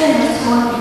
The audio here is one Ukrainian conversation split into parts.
Thank you.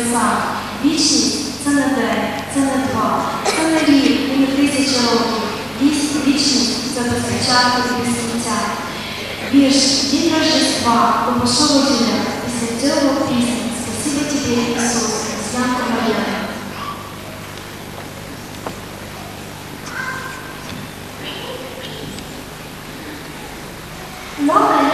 Борислав. Вічність це не день, це не два, це не рік і не тисяча років. Вічність це до спочатку і до сміття. Вірш День Рождества, у Бошову дня, після цього пісня, спасибо тобі, Ісус, знак Марія. Мама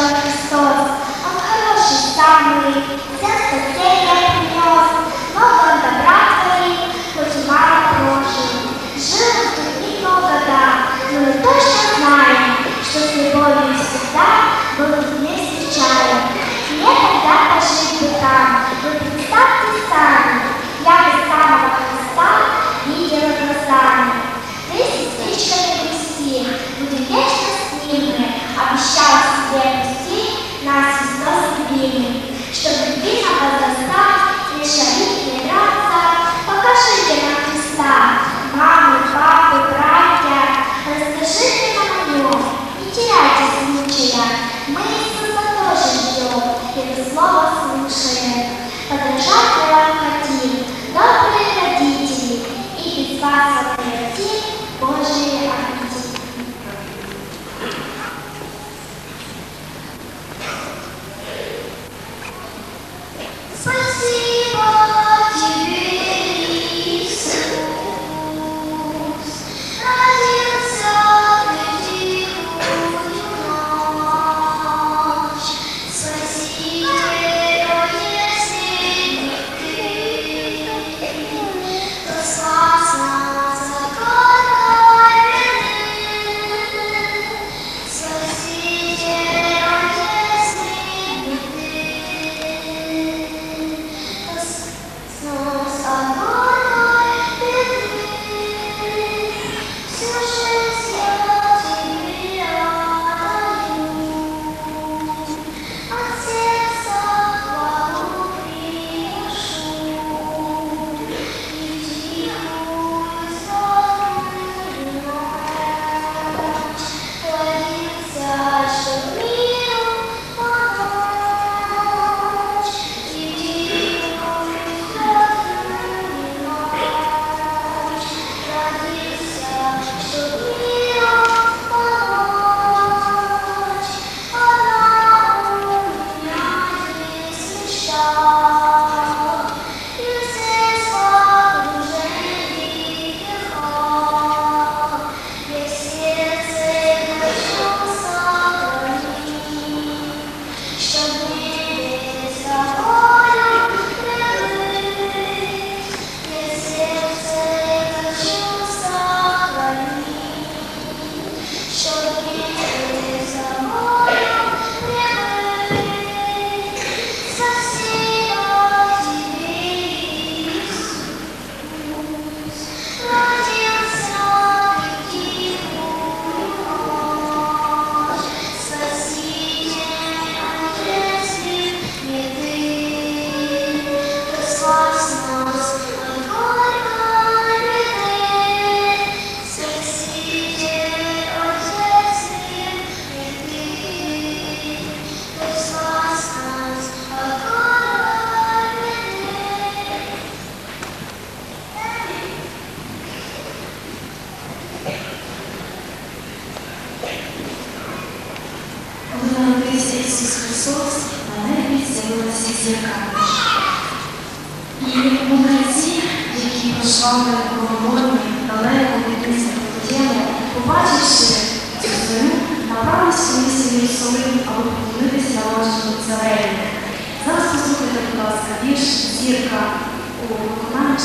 John Stos, a Carol și які пройшли але місця Вифлеєму, побачивши цю зорю, направилися в місто Єрусалим, аби поклонитися народженому цареві. Зараз послухайте, будь ласка, вірш зірка у виконанні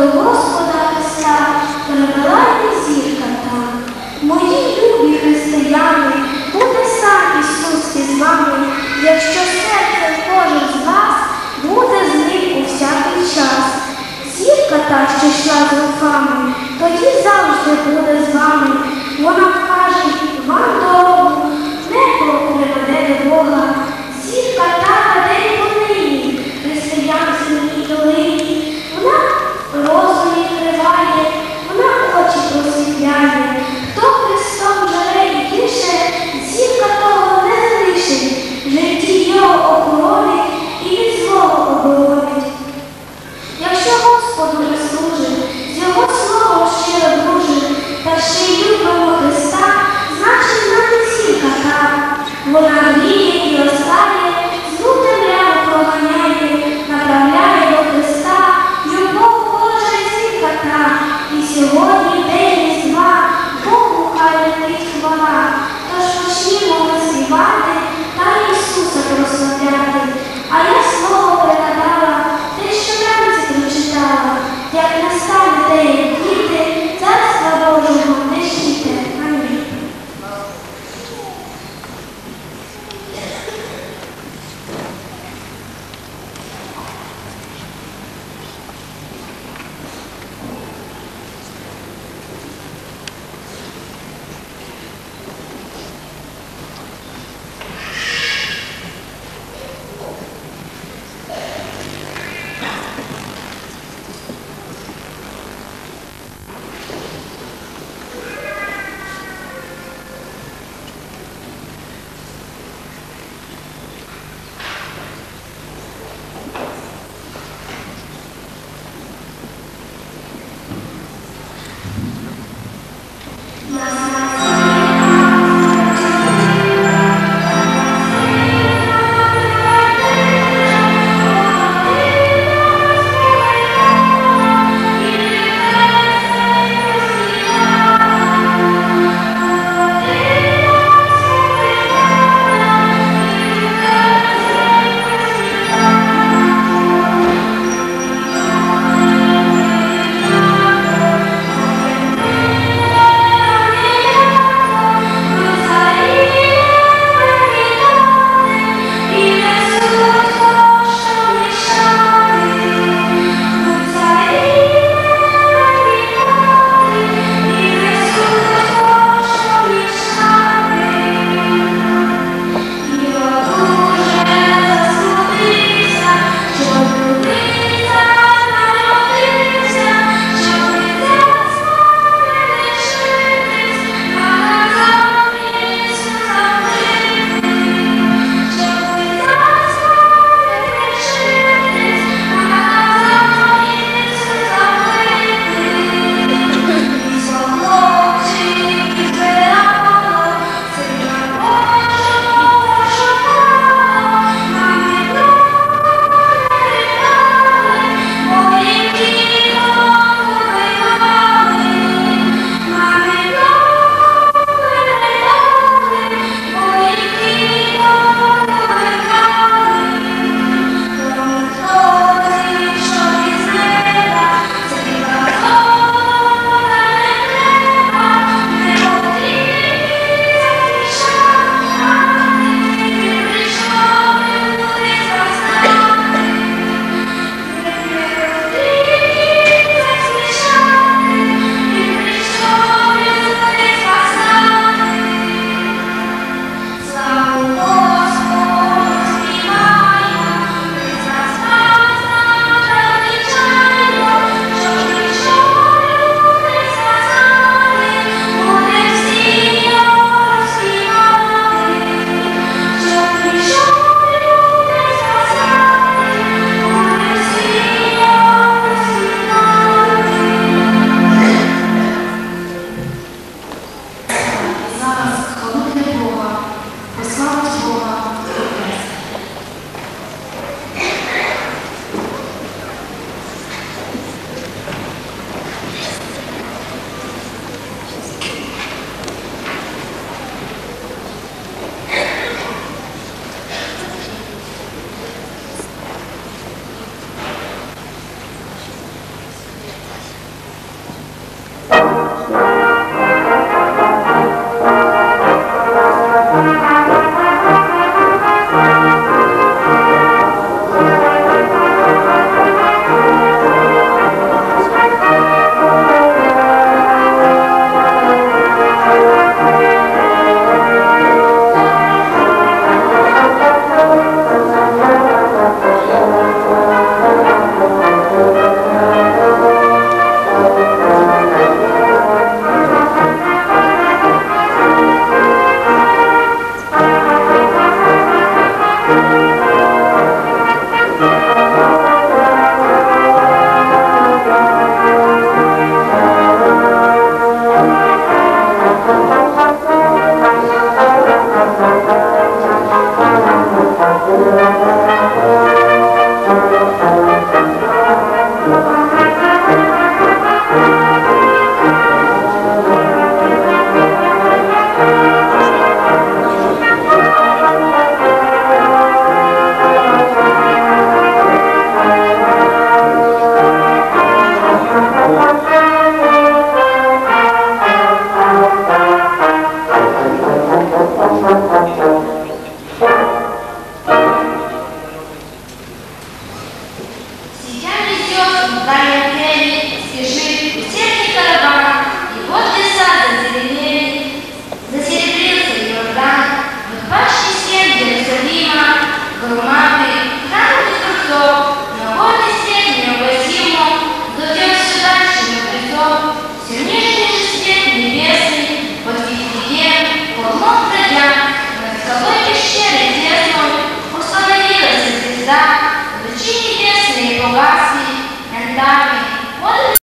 до Господа Христа їх зірка там. Мої любі християни, буде сам Ісус із вами, якщо серце кожен з вас буде з ним у всякий час. Зірка та, що йшла з руками, тоді завжди буде з вами. Вона вкаже вам дорогу, небо приведе до Бога.